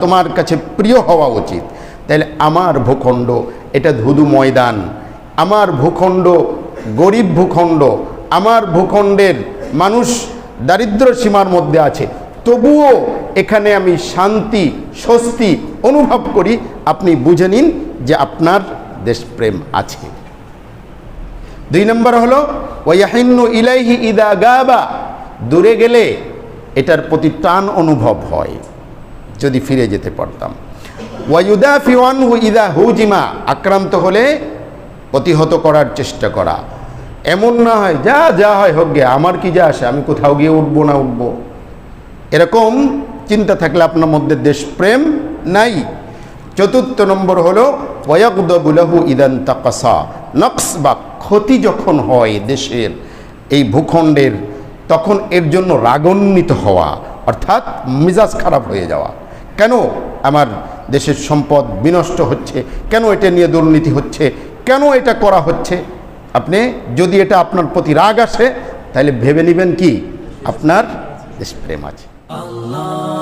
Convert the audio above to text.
তোমার কাছে প্রিয় হওয়া উচিত। তাহলে আমার ভূখণ্ড, এটা ধুধু ময়দান। আমার ভূখণ্ড গরিব ভূখণ্ড, আমার ভূখণ্ডের মানুষ দারিদ্র সীমার মধ্যে আছে। তবুও এখানে আমি শান্তি, স্বস্তি অনুভব করি। আপনি বুঝে নিন যে আপনার দেশপ্রেম আছে। দুই নম্বর হলো ওয়াহিন্নু ইলাইহি ইদা গাবা। দূরে গেলে এটার প্রতি টান অনুভব হয়। যদি ফিরে যেতে পারতাম। ওয়াইদা ফিওয়ানহু ইদা হুজিমা, আক্রান্ত হলে প্রতিহত করার চেষ্টা করা। এমন না হয়, যা যা হয় হোক গে, আমার কি যা আসে, আমি কোথাও গিয়ে উঠবো না উঠবো। এরকম চিন্তা থাকলে আপনার মধ্যে দেশপ্রেম নাই। চতুর্থ নম্বর হলো ওয়াকদবুলাহু ইদান তাকাসা নকস বা ক্ষতি যখন হয় দেশের, এই ভূখণ্ডের, তখন এর জন্য রাগান্বিত হওয়া, অর্থাৎ মিজাজ খারাপ হয়ে যাওয়া। কেন আমার দেশের সম্পদ বিনষ্ট হচ্ছে? কেন এটা নিয়ে দুর্নীতি হচ্ছে? কেন এটা করা হচ্ছে? আপনি যদি এটা আপনার প্রতি রাগ আসে, তাহলে ভেবে নেবেন কি? আপনার দেশপ্রেম আছে। Allah